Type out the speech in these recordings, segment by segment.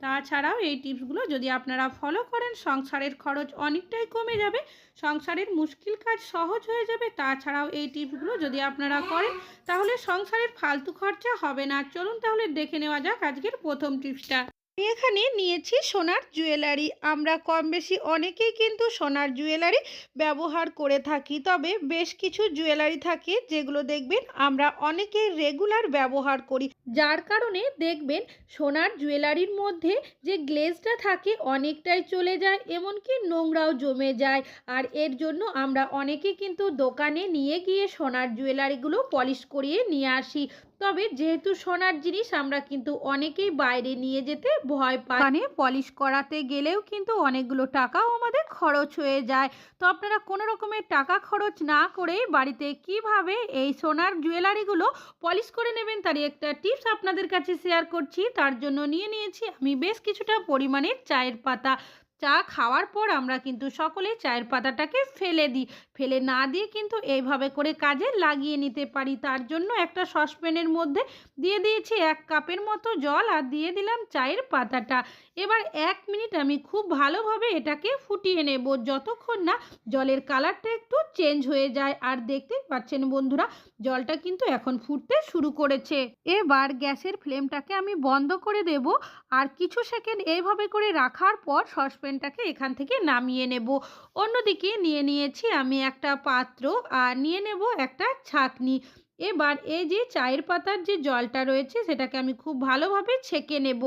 তাছাড়াও এই টিপসগুলো যদি আপনারা ফলো করেন, সংসারের খরচ অনেকটাই কমে যাবে, সংসারের মুশকিল কাজ সহজ হয়ে যাবে, তাছাড়াও এই টিপসগুলো যদি আপনারা করেন, তাহলে সংসারের ফালতু খরচা হবে না। চলুন তাহলে দেখে নেওয়া যাক আজকের প্রথম টিপসটা। এখানে নিয়েছি সোনার জুয়েলারি। আমরা কম বেশি অনেকেই কিন্তু সোনার জুয়েলারি ব্যবহার করে থাকি, তবে বেশ কিছু জুয়েলারি থাকে যেগুলো দেখবেন আমরা অনেকেই রেগুলার ব্যবহার করি। যার কারণে দেখবেন সোনার জুয়েলারির মধ্যে যে গ্লেজটা থাকে অনেকটাই চলে যায়, এমনকি নোংরাও জমে যায়। আর এর জন্য আমরা অনেকে কিন্তু দোকানে নিয়ে গিয়ে সোনার জুয়েলারিগুলো পলিশ করিয়ে নিয়ে আসি। তবে যেহেতু সোনার জিনিস, আমরা কিন্তু অনেকেই বাইরে নিয়ে যেতে ভয় পাই। মানে পলিশ করাতে গেলেও কিন্তু অনেকগুলো টাকাও আমাদের খরচ হয়ে যায়। তো আপনারা কোনো রকমের টাকা খরচ না করেই বাড়িতে কীভাবে এই সোনার জুয়েলারিগুলো পলিশ করে নেবেন তারই একটা টিপস আপনাদের কাছে শেয়ার করছি। তার জন্য নিয়ে নিয়েছি। আমি বেশ কিছুটা পরিমাণের চায়ের পাতা। চা খাওয়ার পর আমরা কিন্তু সকলে চায়ের পাতাটাকে ফেলে দিই। ফেলে না দিয়ে কিন্তু এইভাবে করে কাজে লাগিয়ে নিতে পারি। তার জন্য একটা সসপ্যানের মধ্যে দিয়ে দিয়েছি এক কাপের মতো জল আর দিয়ে দিলাম চায়ের পাতাটা। এবার এক মিনিট আমি খুব ভালোভাবে এটাকে ফুটিয়ে নেব। যতক্ষণ না জলের কালারটা একটু চেঞ্জ হয়ে যায়। আর দেখতেই পাচ্ছেন বন্ধুরা, জলটা কিন্তু এখন ফুটতে শুরু করেছে। এবার গ্যাসের ফ্লেমটাকে আমি বন্ধ করে দেব। আর কিছু সেকেন্ড এইভাবে করে রাখার পর সসপ্যানটাকে এখান থেকে নামিয়ে নেব। অন্যদিকে নিয়ে নিয়েছি আমি একটা পাত্র আর নিয়ে নেব একটা ছাকনি। এবার এই যে চায়ের পাতার যে জলটা রয়েছে সেটাকে আমি খুব ভালোভাবে ছেঁকে নেব।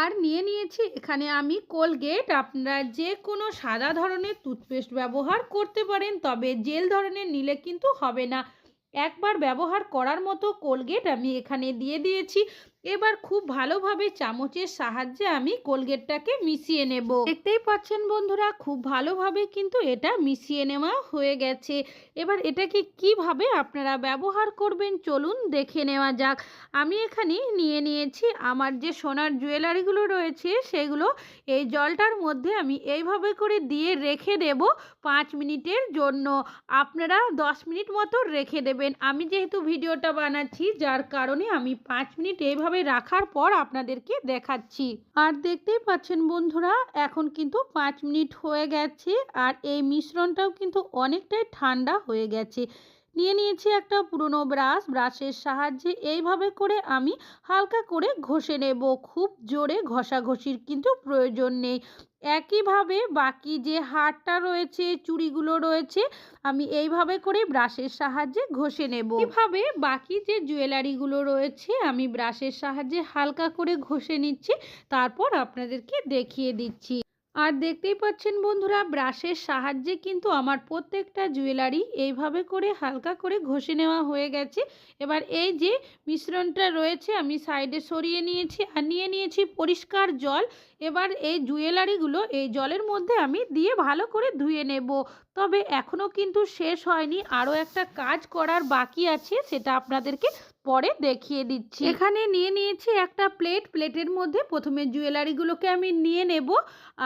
আর নিয়ে নিয়েছি এখানে আমি কোলগেট। আপনারা যে কোনো সাদা ধরনের টুথপেস্ট ব্যবহার করতে পারেন, তবে জেল ধরনের নিলে কিন্তু হবে না। একবার ব্যবহার করার মতো কোলগেট আমি এখানে দিয়ে দিয়েছি। এবার খুব ভালোভাবে চামচের সাহায্যে আমি কোলগেটটাকে মিশিয়ে নেব। দেখতেই পাচ্ছেন বন্ধুরা, খুব ভালোভাবে কিন্তু এটা মিশিয়ে নেওয়া হয়ে গেছে। এবার এটাকে কীভাবে আপনারা ব্যবহার করবেন চলুন দেখে নেওয়া যাক। আমি এখানে নিয়ে নিয়েছি আমার যে সোনার জুয়েলারিগুলো রয়েছে সেগুলো। এই জলটার মধ্যে আমি এইভাবে করে দিয়ে রেখে দেব পাঁচ মিনিটের জন্য। আপনারা দশ মিনিট মতো রেখে দেবেন। আমি যেহেতু ভিডিওটা বানাচ্ছি, যার কারণে আমি পাঁচ মিনিট এইভাবে রাখার পর আপনাদেরকে দেখাচ্ছি। আর দেখতেই পাচ্ছেন বন্ধুরা, এখন কিন্তু পাঁচ মিনিট হয়ে গেছে আর এই মিশ্রণটাও কিন্তু অনেকটাই ঠান্ডা হয়ে গেছে। নিয়ে নিয়েছি একটা পুরনো ব্রাশ। ব্রাশের সাহায্যে এইভাবে করে আমি হালকা করে ঘষে নেব। খুব জোরে ঘষাঘষির কিন্তু প্রয়োজন নেই। একইভাবে বাকি যে হারটা রয়েছে, চুড়িগুলো রয়েছে, আমি এইভাবে করে ব্রাশের সাহায্যে ঘষে নেব। এইভাবে বাকি যে জুয়েলারিগুলো রয়েছে, আমি ব্রাশের সাহায্যে হালকা করে ঘষে নিচ্ছি। তারপর আপনাদেরকে দেখিয়ে দিচ্ছি। আর দেখতেই পাচ্ছেন বন্ধুরা, ব্রাশের সাহায্যে কিন্তু আমার প্রত্যেকটা জুয়েলারি এইভাবে করে হালকা করে ঘষে নেওয়া হয়ে গেছে। এবার এই যে মিশ্রণটা রয়েছে, আমি সাইডে সরিয়ে নিয়েছি আর নিয়ে নিয়েছি পরিষ্কার জল। এবার এই জুয়েলারিগুলো এই জলের মধ্যে আমি দিয়ে ভালো করে ধুয়ে নেব। তবে এখনও কিন্তু শেষ হয়নি। আরও একটা কাজ করার বাকি আছে, সেটা আপনাদেরকে পরে দেখিয়ে দিচ্ছি। এখানে নিয়ে নিয়েছি একটা প্লেট। প্লেটের মধ্যে প্রথমে জুয়েলারিগুলোকে আমি নিয়ে নেব।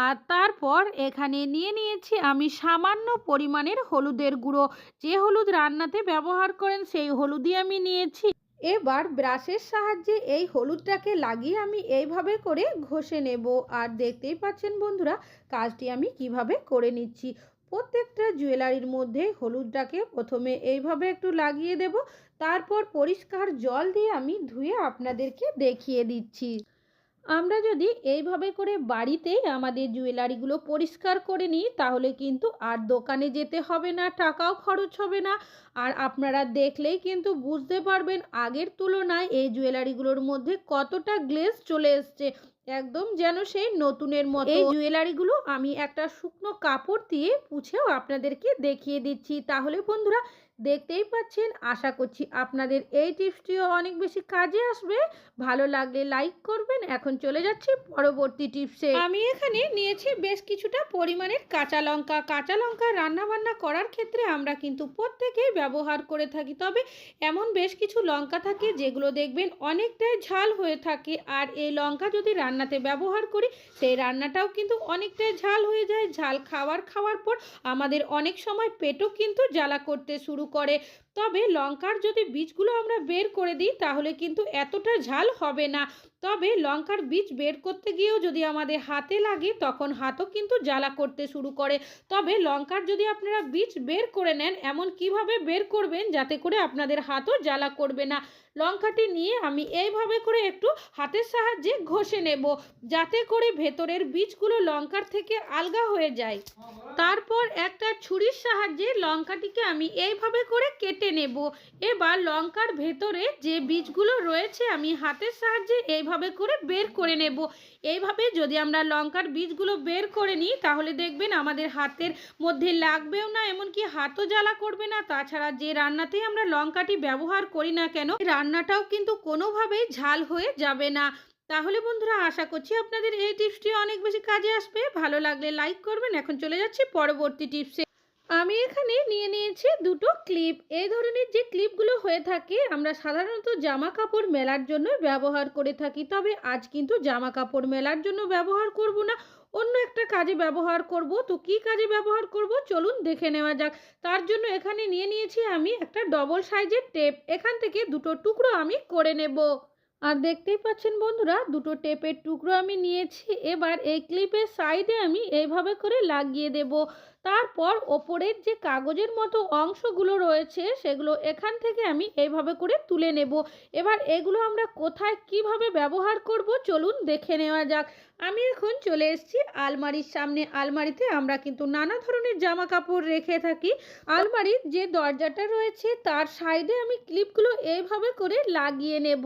আর তারপর এখানে নিয়ে নিয়েছি আমি সামান্য পরিমাণের হলুদের গুঁড়ো। যে হলুদ রান্নাতে ব্যবহার করেন, সেই হলুদই আমি নিয়েছি। এবার ব্রাশের সাহায্যে এই হলুদটাকে লাগিয়ে আমি এইভাবে করে ঘষে নেব। আর দেখতেই পাচ্ছেন বন্ধুরা, কাজটি আমি কীভাবে করে নিচ্ছি। প্রত্যেকটা জুয়েলারির মধ্যে হলুদটাকে প্রথমে এইভাবে একটু লাগিয়ে দেব। তারপর পরিষ্কার জল দিয়ে আমি ধুয়ে আপনাদেরকে দেখিয়ে দিচ্ছি। আমরা যদি এইভাবে করে বাড়িতে আমাদের জুয়েলারিগুলো পরিষ্কার করে নিই, তাহলে কিন্তু আর দোকানে যেতে হবে না, টাকাও খরচ হবে না। আর আপনারা দেখলেই কিন্তু বুঝতে পারবেন আগের তুলনায় এই জুয়েলারিগুলোর মধ্যে কতটা গ্লেজ চলে এসছে। একদম যেন সেই নতুনের মতো। এই জুয়েলারিগুলো আমি একটা শুকনো কাপড় দিয়ে পুছেও আপনাদেরকে দেখিয়ে দিচ্ছি। তাহলে বন্ধুরা দেখতেই পাচ্ছেন। আশা করছি আপনাদের এই টিপসটিও অনেক বেশি কাজে আসবে। ভালো লাগলে লাইক করবেন। এখন চলে যাচ্ছি পরবর্তী টিপসে। আমি এখানে নিয়েছি বেশ কিছুটা পরিমাণের কাঁচা লঙ্কা। কাঁচা লঙ্কা রান্নাবান্না করার ক্ষেত্রে আমরা কিন্তু প্রত্যেকেই ব্যবহার করে থাকি। তবে এমন বেশ কিছু লঙ্কা থাকে যেগুলো দেখবেন অনেকটাই ঝাল হয়ে থাকে। আর এই লঙ্কা যদি রান্নাতে ব্যবহার করি, সেই রান্নাটাও কিন্তু অনেকটাই ঝাল হয়ে যায়। ঝাল খাওয়ার খাওয়ার পর আমাদের অনেক সময় পেটও কিন্তু জ্বালা করতে শুরু করে তবে লঙ্কার যদি বীজগুলো আমরা বের করে দিই, তাহলে কিন্তু এতটা ঝাল হবে না। তবে লঙ্কার বীজ বের করতে গিয়েও যদি আমাদের হাতে লাগে, তখন হাতও কিন্তু জ্বালা করতে শুরু করে। তবে লঙ্কার যদি আপনারা বীজ বের করে নেন, এমন কীভাবে বের করবেন যাতে করে আপনাদের হাতও জ্বালা করবে না? লঙ্কাটি নিয়ে আমি এইভাবে করে একটু হাতের সাহায্যে ঘষে নেব, যাতে করে ভেতরের বীজগুলো লঙ্কার থেকে আলগা হয়ে যায়। তারপর একটা ছুরির সাহায্যে লঙ্কাটিকে আমি এইভাবে করে কেটে নেব। এবার লঙ্কার ভেতরে যে বীজগুলো রয়েছে আমি হাতের সাহায্যে এইভাবে করে বের করে নেব। এইভাবে যদি আমরা লঙ্কার বীজগুলো বের করে নিই, তাহলে দেখবেন আমাদের হাতের মধ্যে লাগবেও না, এমনকি হাতও জ্বালা করবে না। তাছাড়া যে রান্নাতেই আমরা লঙ্কাটি ব্যবহার করি না কেন রান্নাটাও কিন্তু কোনোভাবেই ঝাল হয়ে যাবে না। তাহলে বন্ধুরা, আশা করছি আপনাদের এই টিপসটি অনেক বেশি কাজে আসবে। ভালো লাগলে লাইক করবেন। এখন চলে যাচ্ছি পরবর্তী টিপসে। আমি এখানে নিয়ে নিয়েছি দুটো ক্লিপ। এই ধরনের যে ক্লিপগুলো হয়ে থাকে, আমরা সাধারণত জামা কাপড় মেলার জন্য ব্যবহার করে থাকি। তবে আজ কিন্তু জামা কাপড় মেলার জন্য ব্যবহার করব না, অন্য একটা কাজে ব্যবহার করব। তো কি কাজে ব্যবহার করব? চলুন দেখে নেওয়া যাক। তার জন্য এখানে নিয়ে নিয়েছি আমি একটা ডবল সাইজের টেপ এখান থেকে দুটো টুকরো আমি করে নেব। আর দেখতেই পাচ্ছেন বন্ধুরা, দুটো টেপের টুকরো আমি নিয়েছি। এবার এই ক্লিপের সাইডে আমি এইভাবে করে লাগিয়ে দেব। তারপর ওপরের যে কাগজের মতো অংশগুলো রয়েছে, সেগুলো এখান থেকে আমি এইভাবে করে তুলে নেব। এবার এগুলো আমরা কোথায় কীভাবে ব্যবহার করব, চলুন দেখে নেওয়া যাক। আমি এখন চলে এসেছি আলমারির সামনে। আলমারিতে আমরা কিন্তু নানা ধরনের জামা কাপড় রেখে থাকি। আলমারির যে দরজাটা রয়েছে, তার সাইডে আমি ক্লিপগুলো এইভাবে করে লাগিয়ে নেব।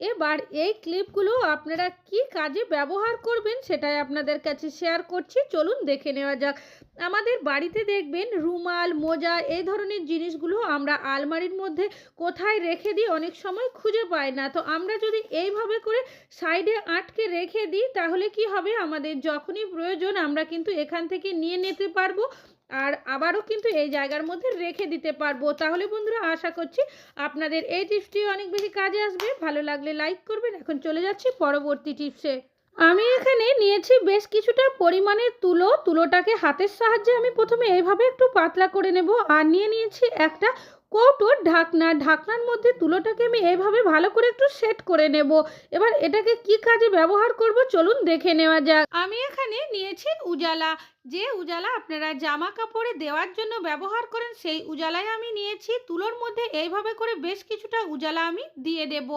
এবার এই ক্লিপগুলো আপনারা কি কাজে ব্যবহার করবেন, সেটাই আপনাদের কাছে শেয়ার করছি। চলুন দেখে নেওয়া যাক। আমাদের বাড়িতে দেখবেন রুমাল, মোজা এই ধরনের জিনিসগুলো আমরা আলমারির মধ্যে কোথায় রেখে দিই অনেক সময় খুঁজে পাই না। তো আমরা যদি এইভাবে করে সাইডে আটকে রেখে দিই, তাহলে কি হবে? আমাদের যখনই প্রয়োজন আমরা কিন্তু এখান থেকে নিয়ে নিতে পারব আর আবারও কিন্তু এই জায়গার মধ্যে রেখে দিতে পারব। তাহলে বন্ধুরা, আশা করছি আপনাদের এই টিপসটি অনেক বেশি কাজে আসবে। ভালো লাগলে লাইক করবেন। এখন চলে যাচ্ছি পরবর্তী টিপসে। আমি এখানে নিয়েছি বেশ কিছুটা পরিমাণের তুলো। তুলোটাকে হাতের সাহায্যে আমি প্রথমে এইভাবে একটু পাতলা করে নেব আর নিয়ে নিয়েছি একটা কৌটোর ঢাকনা। ঢাকনার মধ্যে তুলোটাকে আমি এইভাবে ভালো করে একটু সেট করে নেব। এবার এটাকে কি কাজে ব্যবহার করব চলুন দেখে নেওয়া যাক। আমি এখানে নিয়েছি উজালা। যে উজালা আপনারা জামা কাপড়ে দেওয়ার জন্য ব্যবহার করেন, সেই উজালাই আমি নিয়েছি। তুলোর মধ্যে এইভাবে করে বেশ কিছুটা উজালা আমি দিয়ে দেব।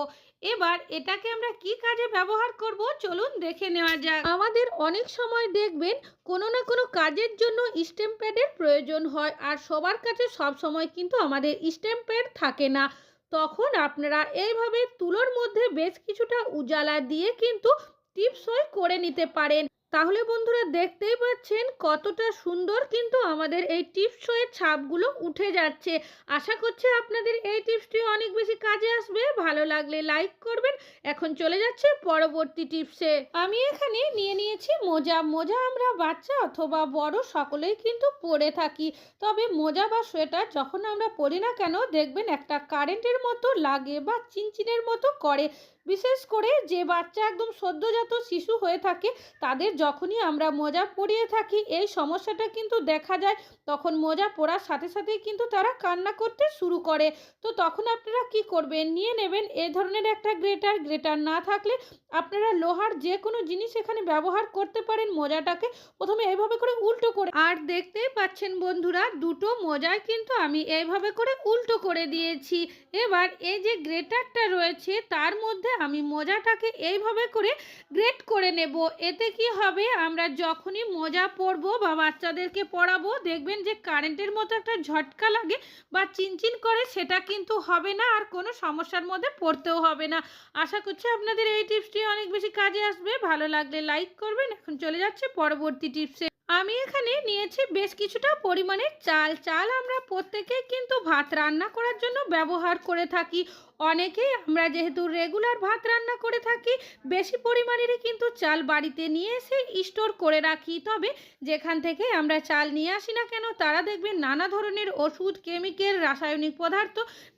এবার এটাকে আমরা কি কাজে ব্যবহার করব? চলুন দেখে নেওয়া যাক। আমাদের অনেক সময় দেখবেন, কোনো না কোনো কাজের জন্য স্টেম প্যাডের প্রয়োজন হয়, আর সবার কাছে সব সময় কিন্তু আমাদের স্টেম প্যাড থাকে না। তখন আপনারা এইভাবে তুলোর মধ্যে বেশ কিছুটা উজালা দিয়ে কিন্তু টিপসই করে নিতে পারেন। তাহলে বন্ধুরা দেখতেই পাচ্ছেন কতটা সুন্দর কিন্তু আমাদের এই টিপসয়ের ছাপগুলো উঠে যাচ্ছে। আশা করছি আপনাদের এই টিপসটি অনেক বেশি কাজে আসবে। ভালো লাগলে লাইক করবেন। এখন চলে যাচ্ছে পরবর্তী টিপসে। আমি এখানে নিয়ে নিয়েছি মোজা। মোজা আমরা বাচ্চা অথবা বড় সকলেই কিন্তু পরে থাকি। তবে মোজা বা সোয়েটার যখন আমরা পরি না কেন, দেখবেন একটা কারেন্টের মতো লাগে বা চিনচিনের মতো করে। বিশেষ করে যে বাচ্চা একদম সদ্যজাত শিশু হয়ে থাকে, তাদের যখনই আমরা মোজা পরিয়ে থাকি, এই সমস্যাটা কিন্তু দেখা যায়। তখন মোজা পরার সাথে সাথেই কিন্তু তারা কান্না করতে শুরু করে। তো তখন আপনারা কি করবেন? নিয়ে নেবেন এ ধরনের একটা গ্রেটার। গ্রেটার না থাকলে আপনারা লোহার যে কোনো জিনিস এখানে ব্যবহার করতে পারেন মোজাটাকে। প্রথমে এইভাবে করে উল্টো করে আর দেখতেই পাচ্ছেন বন্ধুরা, দুটো মোজায় কিন্তু আমি এইভাবে করে উল্টো করে দিয়েছি। এবার এই যে গ্রেটারটা রয়েছে, তার মধ্যে আমি মোজাটাকে এইভাবে করে গ্রেট করে নেব। এতে কি হবে? আমরা যখনই মোজা পরবো বা বাচ্চাদেরকে পরাবো দেখবেন যে কারেন্টের মতো একটা ঝটকা লাগে বা চিনচিন করে, সেটা কিন্তু হবে না আর কোনো সমস্যার মধ্যে পড়তেও হবে না। আশা করছি আপনাদের এই টিপসটি অনেক বেশি কাজে আসবে। ভালো লাগলে লাইক করবেন। এখন চলে যাচ্ছে পরবর্তী টিপসে। আমি এখানে নিয়েছি বেশ কিছুটা পরিমাণের চাল। চাল আমরা প্রত্যেকেই কিন্তু ভাত রান্না করার জন্য ব্যবহার করে থাকি। অনেকেই আমরা যেহেতু রেগুলার ভাত রান্না করে থাকি, বেশি পরিমাণেরই কিন্তু চাল বাড়িতে নিয়ে এসে স্টোর করে রাখি। তবে যেখান থেকে আমরা চাল নিয়ে আসি না কেন, তারা দেখবেন নানা ধরনের ওষুধ কেমিক্যাল রাসায়নিক পদার্থ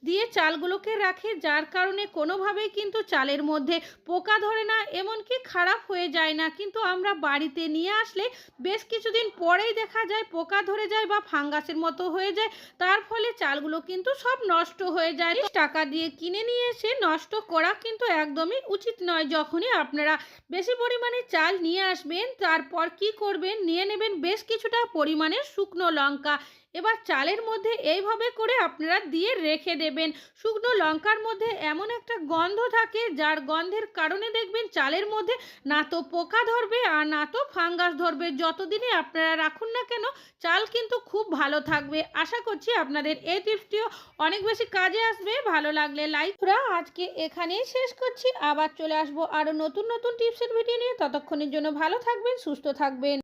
দিয়ে চালগুলোকে রাখে, যার কারণে কোনোভাবেই কিন্তু চালের মধ্যে পোকা ধরে না, এমনকি খারাপ হয়ে যায় না। কিন্তু আমরা বাড়িতে নিয়ে আসলে বেশ কিছুদিন পরেই দেখা যায় পোকা ধরে যায় বা ফাঙ্গাসের মতো হয়ে যায়, তার ফলে চালগুলো কিন্তু সব নষ্ট হয়ে যায়। টাকা দিয়ে কিনে নিয়ে এসে নষ্ট করা কিন্তু একদমই উচিত নয়। যখনই আপনারা বেশি পরিমাণে চাল নিয়ে আসবেন, তারপর কি করবেন? নিয়ে নেবেন বেশ কিছুটা পরিমাণে শুকনো লঙ্কা। এবার চালের মধ্যে এইভাবে করে আপনারা দিয়ে রেখে দেবেন। শুকনো লঙ্কার মধ্যে এমন একটা গন্ধ থাকে, যার গন্ধের কারণে দেখবেন চালের মধ্যে না তো পোকা ধরবে আর না তো ফাঙ্গাস ধরবে। যতদিনে আপনারা রাখুন না কেন, চাল কিন্তু খুব ভালো থাকবে। আশা করছি আপনাদের এই টিপসটিও অনেক বেশি কাজে আসবে। ভালো লাগলে লাইকরা আজকে এখানেই শেষ করছি। আবার চলে আসব আরও নতুন নতুন টিপসের ভিডিও নিয়ে। ততক্ষণের জন্য ভালো থাকবেন, সুস্থ থাকবেন।